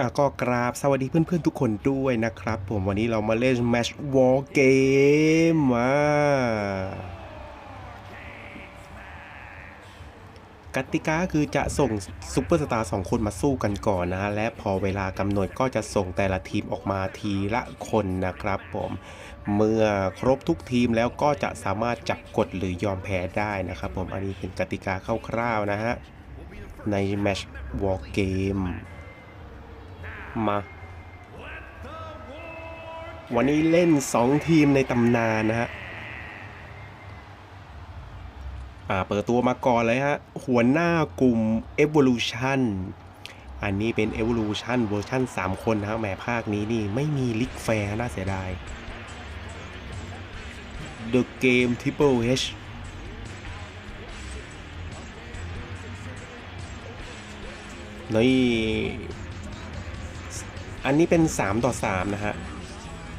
อะก็กราบสวัสดีเพื่อนๆทุกคนด้วยนะครับ ผมวันนี้เรามาเล่น Match War Game มากติกาคือจะส่งซุปเปอร์สตาร์สองคนมาสู้กันก่อนนะฮะและพอเวลากำหนดก็จะส่งแต่ละทีมออกมาทีละคนนะครับผมเมื่อครบทุกทีมแล้วก็จะสามารถจับกดหรือยอมแพ้ได้นะครับผมอันนี้เป็นกติกาคร่าวๆนะฮะใน Match War Game มา วันนี้เล่น 2 ทีมในตำนานนะฮะ อ่า เปิดตัวมาก่อนเลยฮะ หัวหน้ากลุ่ม Evolution อันนี้เป็น Evolution เวอร์ชัน3 คนนะฮะแหมภาคนี้นี่ไม่มีลิกแฟร์น่าเสียดาย The Game Triple H นี่ อันนี้เป็น 3 ต่อ 3 นะฮะ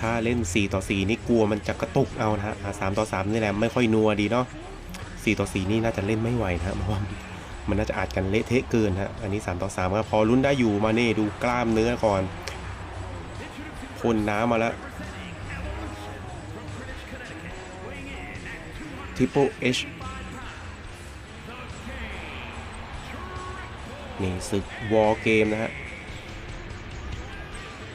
ถ้าเล่น 4 ต่อ 4 นี่กลัวมันจะกระตุกเอานะฮะสามต่อ 3 นี่แหละไม่ค่อยนัวดีเนาะ4ต่อ 4 นี่น่าจะเล่นไม่ไหวนะเพราะว่ามันน่าจะอาจกันเละเทะเกินฮะ อันนี้ 3 ต่อ3ก็พอลุ้นได้อยู่มาเน่ดูกล้ามเนื้อก่อนพ่นน้ำมาแล้วทิปเปิลเอชนี่ศึกวอลเกมนะฮะ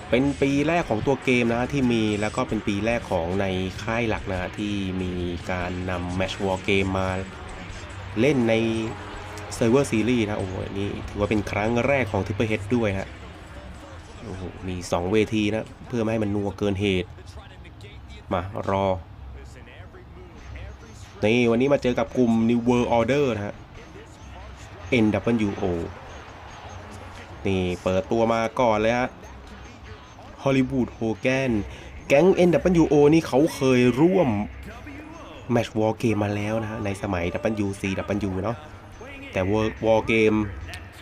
เป็นปีแรกของตัวเกมนะที่มีแล้วก็เป็นปีแรกของในค่ายหลักนะที่มีการนำ Match War Game มาเล่นในเซิร์ฟเวอร์ซีรีส์นะโอ้โหนี่ถือว่าเป็นครั้งแรกของ Triple H ด้วยฮะโอ้โหมี 2 เวทีนะ เพื่อไม่ให้มันนัวเกินเหตุ มารอ นี่วันนี้มาเจอกับกลุ่ม New World Order นะฮะ NWO นี่เปิดตัวมาก่อนเลยฮะ ฮอลลีวูดโฮแกน แก๊ง NWO นี่เขาเคยร่วมแมชวอลเกมมาแล้วนะฮะในสมัย WCW เนาะแต่วอลเกม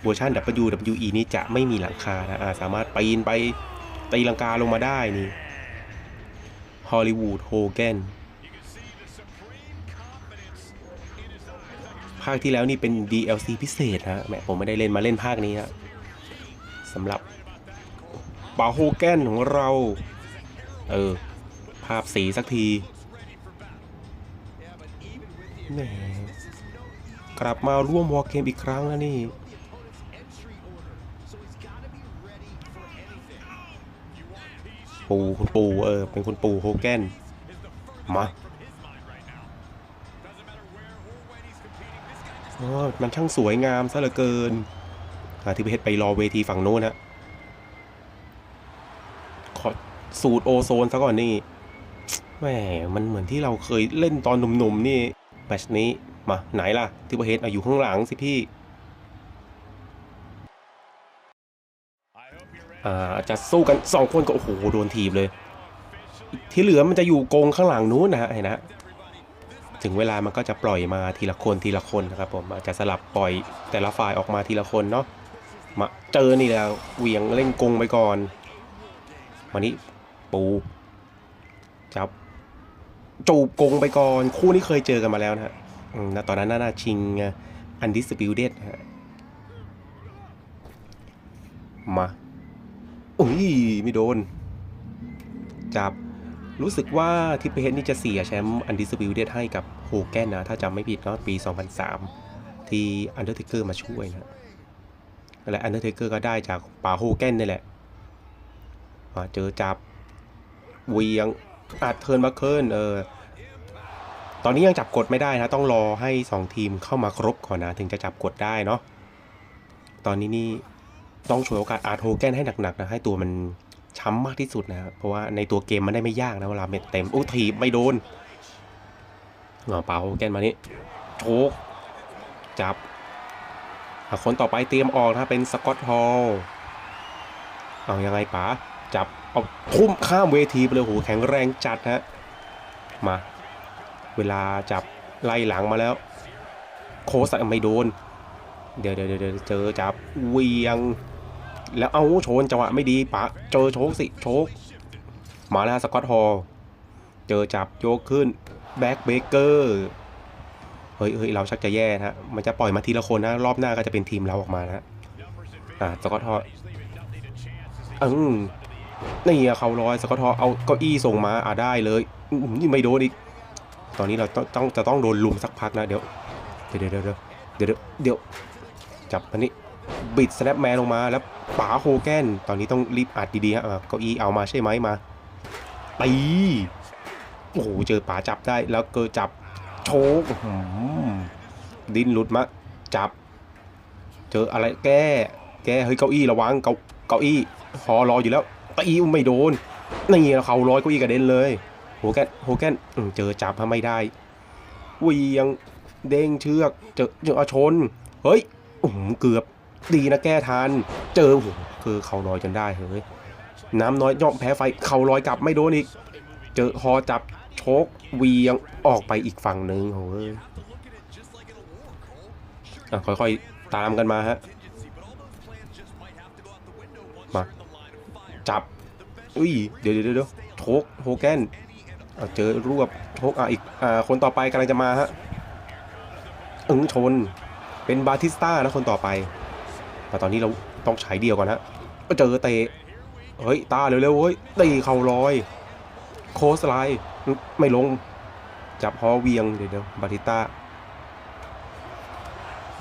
เวอร์ชัน WWE นี่จะไม่มีหลังคานะสามารถปีนไปตีลังกาลงมาได้นี่ฮอลลีวูดโฮแกนภาคที่แล้วนี่เป็น DLC พิเศษฮะแหมผมไม่ได้เล่นมาเล่นภาคนี้นะสำหรับ ปาโฮแกนของเรา เออ ภาพสีสักทีแหมกลับมาร่วมวอลเกมอีกครั้งแล้วนี่ ปูคุณปูเออ เป็นคุณปูโฮแกน มาโอ้มันช่างสวยงามซะเหลือเกินอาที่ไปเฮ็ดไปรอเวทีฝั่งโน้นฮะ ขอ สูตรโอโซนซะก่อนนี่แหมมันเหมือนที่เราเคยเล่นตอนหนุ่มๆนี่แมชนี้มาไหนล่ะที่ประเฮดอยู่ข้างหลังสิพี่อ่าจะสู้กันสองคนก็โอ้โหโดนทีบเลย ที่เหลือมันจะอยู่กงข้างหลังนู้นนะฮะเห็นนะถึงเวลามันก็จะปล่อยมาทีละคนทีละคนนะครับผมอาจจะสลับปล่อยแต่ละฝ่ายออกมาทีละคนเนาะมาเจอนี่แล้วเหวียงเล่นกงไปก่อนวันนี้ ปูจับ จูบกงไปก่อน คู่นี้เคยเจอกันมาแล้วนะฮะตอนนั้นน่าชิงอันดิสบิวเดดฮะมาอุ้ยไม่โดน จับรู้สึกว่าทิปเปเฮดนี่จะเสียแชมป์อันดิสบิวเดดให้กับโฮแกนนะ ถ้าจำไม่ผิดเนาะปี 2003 ที่อันเดอร์เทเกอร์มาช่วยนะและอันเดอร์เทเกอร์ก็ได้จากป่าโฮแกนนี่แหละมาเจอจับ เวียงอัดเทิร์นมาเคิลเออตอนนี้ยังจับกดไม่ได้นะต้องรอให้ 2 ทีมเข้ามาครบก่อนนะ ถึงจะจับกดได้เนาะตอนนี้นี่ต้องช่วยโอกาสอาร์โทแกนให้หนักๆนะให้ตัวมันช้ำมากที่สุดนะเพราะว่าในตัวเกมมันได้ไม่ยากนะเวลาเม็ดเต็มอู้ทีบไม่โดนเงาเปล่าโแกนมานี่โชกจับคนต่อไปเตรียมออกนะเป็นสกอตฮอลเอายังไงป๋าจับ เอาทุ่มข้ามเวทีไปเลยโหแข็งแรงจัดฮะมา เวลาจับไล่หลังมาแล้ว โคสไม่โดน เดี๋ยวเดี๋ยวเดี๋ยวเจอจับเวียง แล้วเอาโชนจังหวะไม่ดีป๋าเจอโชกสิโชกมาแล้วสกอตฮอลเจอจับโยกขึ้นแบ็กเบเกอร์เฮ้ยเฮ้ยเราชักจะแย่นะฮะมันจะปล่อยมาทีละคนนะ รอบหน้าก็จะเป็นทีมเราออกมานะฮะอ่าสกอตฮอลอืม นี่อะเขาลอยสกอตทอเอาเก้าอี้ส่งมาอ่าได้เลยนี่ไม่โดนอีก ตอนนี้เราต้องจะต้องโดนลุมสักพักนะเดี๋ยวเดี๋ยวเดี๋ยวเดี๋ยวเดี๋ยวเดี๋ยวจับอันนี้บิดสแนปแมนลงมาแล้วป๋าโฮแกนตอนนี้ต้องรีบอัดดีๆฮะอะเก้าอี้เอามาใช่ไหมมาตีโอ้โหเจอป๋าจับได้แล้วเกิดจับโชกดิ้นหลุดมาจับ เจออะไรแก้ แก้เฮ้ยเก้าอี้ระวังเก้าเก้าอี้พอรออยู่แล้ว ตีไม่โดน นี่เขาร้อยก้าอี้กระเด็นเลยโฮแกนโฮแกนเจอจับทำไม่ได้เหวียงเด้งเชือก เจอเจอชน เฮ้ยอื้อหือเกือบดีนะแก้ทัน เจอโอ้คือเขาลอยจนได้เฮ้ย น้ำน้อยย่อมแพ้ไฟ เขาลอยกลับไม่โดนอีก เจอฮอจับโชกเหวียงออกไปอีกฝั่งหนึ่งเฮ้ยอะค่อยๆตามกันมาฮะ จับ อุ้ย เดี๋ยวเดี๋ยวเดี๋ยวโชกโฮแกนเจอรวบโชกอะอีกอ่าคนต่อไปกำลังจะมาฮะอึ้งชน เป็นบาติสต้านะคนต่อไป แต่ตอนนี้เราต้องใช้เดียวก่อนฮะก็เจอเตะ เฮ้ย ตาเร็วๆเฮ้ย ตีเข่าลอย โคสไลด์ไม่ลง จับฮอเวียงเดี๋ยวเดี๋ยวบาติสต้า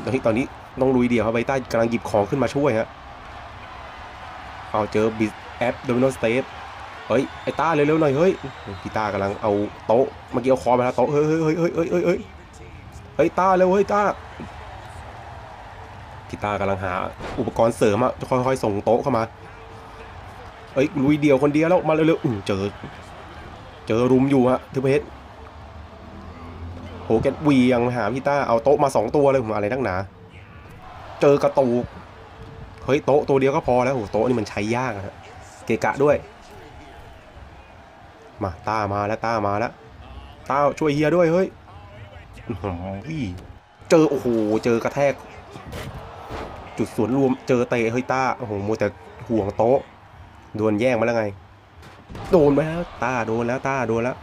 ตอนนี้ตอนนี้ต้องลุยเดียวครับบต้ากำลังหยิบของขึ้นมาช่วยฮะ เอาเจอบิ แอปโดมิโนสเตปเฮ้ย ไอ้ต้าเร็วๆหน่อย เฮ้ยพี่ต้ากำลังเอาโต๊ะ เมื่อกี้เอาคอมาแล้วโต๊ะ เฮ้ยเฮ้ยเฮ้ยเฮ้ยเฮ้ยเฮ้ยเฮ้ยเฮ้ยต้าเร็วเฮ้ยต้าพี่ต้ากำลังหา อุปกรณ์เสริมอะค่อยๆส่งโต๊ะเข้ามา เฮ้ยลุยเดียวคนเดียวแล้วมาเร็วๆเจอ เจอรุมอยู่ฮะทึบเพชรโหแกเวียงมาหาพี่ต้าเอาโต๊ะมาสองตัวเลยผมอะไรนักหนา เจอกระตูกเฮ้ยโต๊ะตัวเดียวก็พอแล้วโหโต๊ะนี่มันใช้ยากอะฮะ เกะกะด้วย มาต้ามาแล้วต้ามาแล้วต้าช่วยเฮียด้วยเฮ้ยอื้อหือเจอโอ้โหเจอกระแทก จุดสวนรวมเจอเตะเฮ้ยต้าโอ้โหมัวแต่ห่วงโต๊ะโดนแย่งมาแล้วไง โดนไปแล้วต้าโดนแล้วต้าโดนแล้ว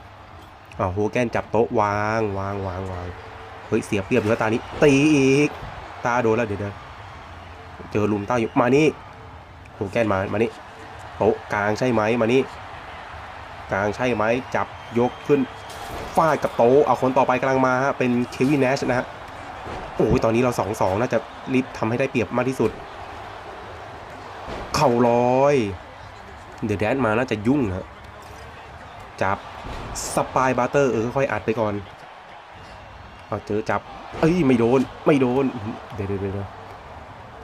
อ้าวโฮแกนจับโต๊ะวางวางวางวางเฮ้ยเสียเปรียบอยู่แล้วตานี้ตีอีกต้าโดนแล้วเดี๋ยวเดี๋ยวเจอลุมต้าอยู่มานี่โหแกนมามานี่ โต๊ะกลางใช่ไหมมานี่กลางใช่ไหมจับยกขึ้นฟาดกับโต๊ะเอาคนต่อไปกำลังมาฮะเป็นเควินแนชนะฮะโอ้ยตอนนี้เราสองสองน่าจะรีบทำให้ได้เปรียบมากที่สุด เข่าลอย เดี๋ยวแดนมาน่าจะยุ่งฮะจับสปายบาร์เตอร์เออค่อยอัดไปก่อนเอาเจอจับ เอ้ยไม่โดน ไม่โดน เดี๋ยวเดี๋ยวเดี๋ยว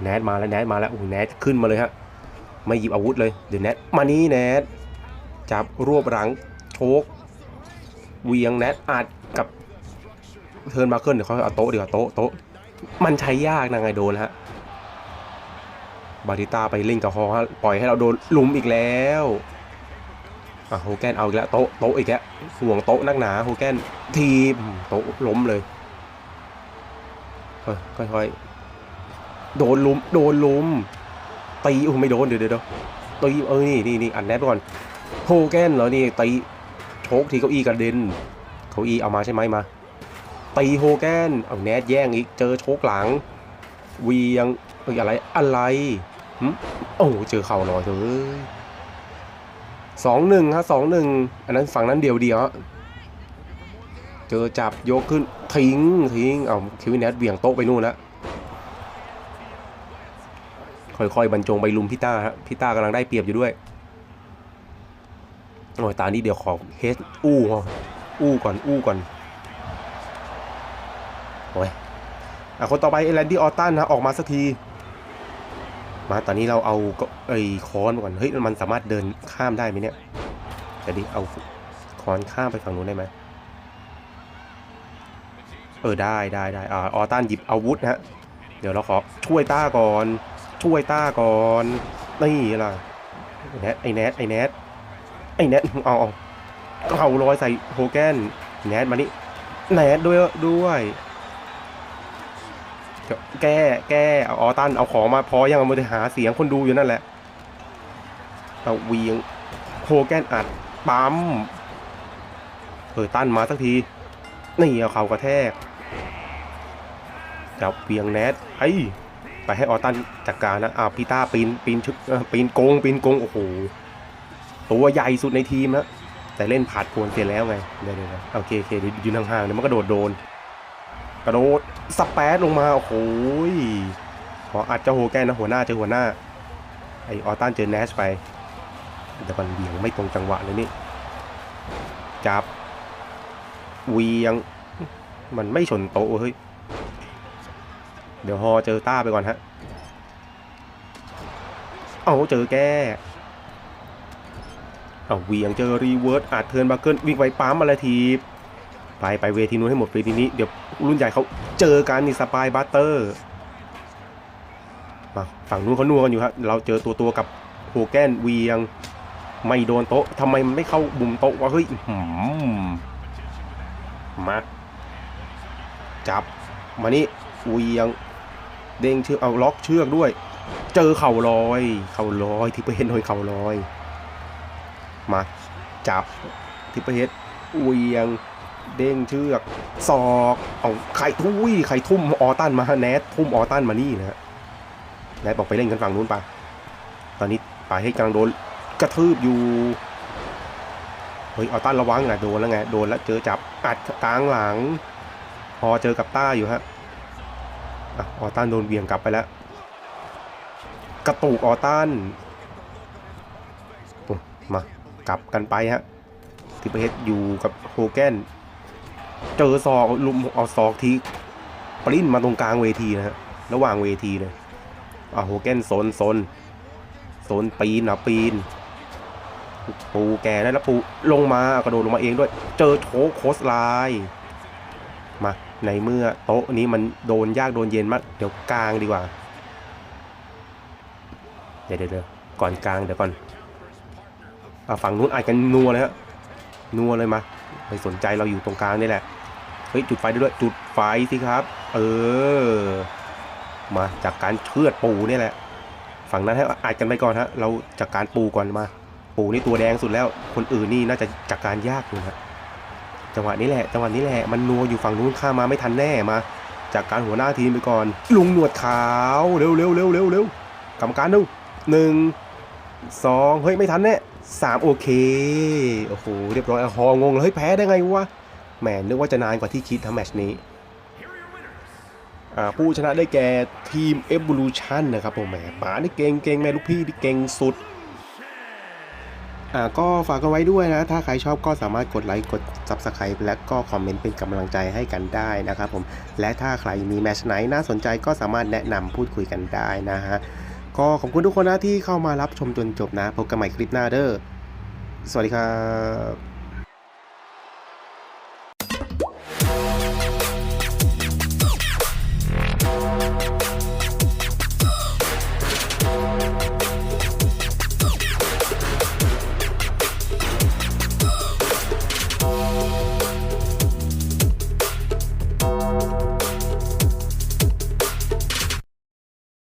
แนทมาแล้วแนทมาแล้วโอ้แนทขึ้นมาเลยฮะ ไม่หยิบอาวุธเลย เดี๋ยวแนทมานี่แนทจับรวบหลังโชกเวียงแนทอัดกับเทิร์นมาเคิลเดี๋ยวเขาเอาโต๊ะเดี๋ยวาโต๊ะโต๊ะมันใช้ยากนะไงโดนฮะบาติต้าไปเล่นกับฮอฮะปล่อยให้เราโดนลุมอีกแล้วอะโฮแกนเอาอีกแล้วโต๊ะโต๊ะอีกแล้วห่วงโต๊ะนักหนาโฮแกนทีมโต๊ะล้มเลยเฮ้ยค่อยๆโดนลุมโดนลุม ตีโอ้ไม่โดนเดี๋ยวเดี๋ยวตีเออนี่นี่นี่อันแนบก่อนโฮแกนเหรอนี่ตีโชกทีเก้าอี้กระเด็นเก้าอี้เอามาใช่ไหมมาตีโฮแกนเอาแนทแย่งอีกเจอโชกหลังเวียงเอ้ยอะไรอะไรหึโอ้เจอเข่าลอยเถอ้ยสองหนึ่งฮะสองหนึ่งอันนั้นฝั่งนั้นเดียวเดียวฮะเจอจับยกขึ้นทิ้งทิ้งเอาคิวินแนทเบี่ยงโต๊ะไปนู่นแล้ว ค่อยๆบรรจงไปลุมพี่ต้าฮะพี่ต้ากำลังได้เปรียบอยู่ด้วยโอ้ยตานี้เดี๋ยวขอเฮสอู้ก่อนอู้ก่อนอู้ก่อนโอ้ยอะคนต่อไปเอแลนดี้ออตตันนะออกมาสักที มาตอนนี้เราเอาไอ้คอนก่อนเฮ้ยมันสามารถเดินข้ามได้ไหมเนี่ยแต่ดิเอาคอนข้ามไปฝั่งนู้นได้ไหมเออได้ได้ได้อ่าออตันหยิบอาวุธนะฮะเดี๋ยวเราขอช่วยต้าก่อน ช่วยต้าก่อนนี่ล่ะไอ้แนทไอ้แนทไอ้แนทไอ้แนทเอาเอาเข่าลอยใส่โฮแกนแนทมานี่แนทด้วยด้วยเดี๋ยวแก้แก้เอาออตันเอาของมาพอยังเอามาหาเสียงคนดูอยู่นั่นแหละเอาเวียงโฮแกนอัดปั๊มเออตันมาสักทีนี่เอาเข่ากระแทกจับเวียงแนทไอ้ ไปให้ออตันจัดการนะอ้าวพีต้าปีนปีนชึเอ่อปีนกงปีนกงโอ้โหตัวใหญ่สุดในทีมนะแต่เล่นผาดพวนเสร็จแล้วไงเดี๋ยวเดี๋ยวโอเคโอเคยืนห่างๆเดี๋ยวมันกระโดดโดน กระโดดสเปซลงมาโอ้โหพออัดเจ้าโฮแกนนะหัวหน้าเจอหัวหน้าไอออตันเจอแนชไปแต่มันเบี่ยงไม่ตรงจังหวะเลยนี่จับเวียงมันไม่ชนโต๊ะเฮ้ย เดี๋ยวฮอเจอต้าไปก่อนฮะ เอาเจอแก้เอาเวียงเจอรีเวิร์สอาจเทิร์นบัคเกิลวิ่งไปปั๊มอะไรทีไปไปเวทีนู้นให้หมดเวทีนี้เดี๋ยวรุ่นใหญ่เขาเจอกันนี่สปายบัตเตอร์มาฝั่งนู้นเขานัวกันอยู่ฮะเราเจอตัวตัวกับโฮแกนเวียง ไม่โดนโต๊ะทำไมมันไม่เข้าบุมโต๊ะวะเฮ้ยหือมาจับมานี่เวียง เด้งเชือกเอาล็อกเชือกด้วย เจอเข่าลอย เข่าลอยที่ประเห็นหอยเข่าลอย มาจับที่ประเห็นเวียง เด้งเชือกศอกเอาไข่ทุยไข่ทุ่มออตันมาแนททุ่มออตันมานี่นะฮะแนทบอกไปเล่นกันฝั่งนู้นปะตอนนี้ไปให้กำลังโดนกระทืบอยู่เฮ้ยออตันระวังไงโดนแล้วไงโดนแล้วเจอจับอัดกลางหลัง พอเจอกับต้าอยู่ฮะ ออตันโดนเบี่ยงกลับไปแล้ว กระตุกออตันมากลับกันไปฮะทิปเฮดอยู่กับโฮแกนเจอศอกลุมเอาศอกทีปริ้นมาตรงกลางเวทีนะฮะระหว่างเวทีเลยอะโฮแกนโซนโซนโซนปีนอะปีน ปูแกได้แล้วปูลงมากระโดดลงมาเองด้วย เจอโชโคสไลน์มา ในเมื่อโต๊ะนี้มันโดนยากโดนเย็นมาก เดี๋ยวกลางดีกว่า เดี๋ยวเดี๋ยวก่อนกลางเดี๋ยวก่อนอฝั่งนู้นอาจกันนัวเลยฮะนัวเลยมาไม่สนใจเราอยู่ตรงกลางนี่แหละเฮ้ยจุดไฟได้ด้วยจุดไฟสิครับ เออ มาจากการเชือดปูนี่แหละ ฝั่งนั้นให้อาจกันไปก่อนฮะเราจากการปูก่อนมา ปูนี่ตัวแดงสุดแล้ว คนอื่นนี่น่าจะจากการยากอยู่ฮะ จังหวะนี้แหละจังหวะนี้แหละมันนัวอยู่ฝั่งนู้นข้ามาไม่ทันแน่มา จากการหัวหน้าทีมไปก่อน ลุงหนวดขาวเร็วเร็วเร็วเร็วเร็วกรรมการดูหนึ่งสองเฮ้ยไม่ทันแน่สามโอเคโอ้โหเรียบร้อยอฮองงเลยเฮ้ยแพ้ได้ไงวะแหมนึกว่าจะนานกว่าที่คิดทำแมชนี้ผู้ชนะได้แก่ทีม Evolution นะครับผมแหมป๋านี่เก่งเก่งแม่ลูกพี่ที่เก่งสุด อ่าก็ฝากกันไว้ด้วยนะ ถ้าใครชอบก็สามารถกดไลค์กด Subscribe และก็คอมเมนต์เป็นกำลังใจให้กันได้นะครับผมและถ้าใครมีแมชไหนน่าสนใจก็สามารถแนะนำพูดคุยกันได้นะฮะก็ขอบคุณทุกคนนะที่เข้ามารับชมจนจบนะ พบกันใหม่คลิปหน้าเด้อสวัสดีครับ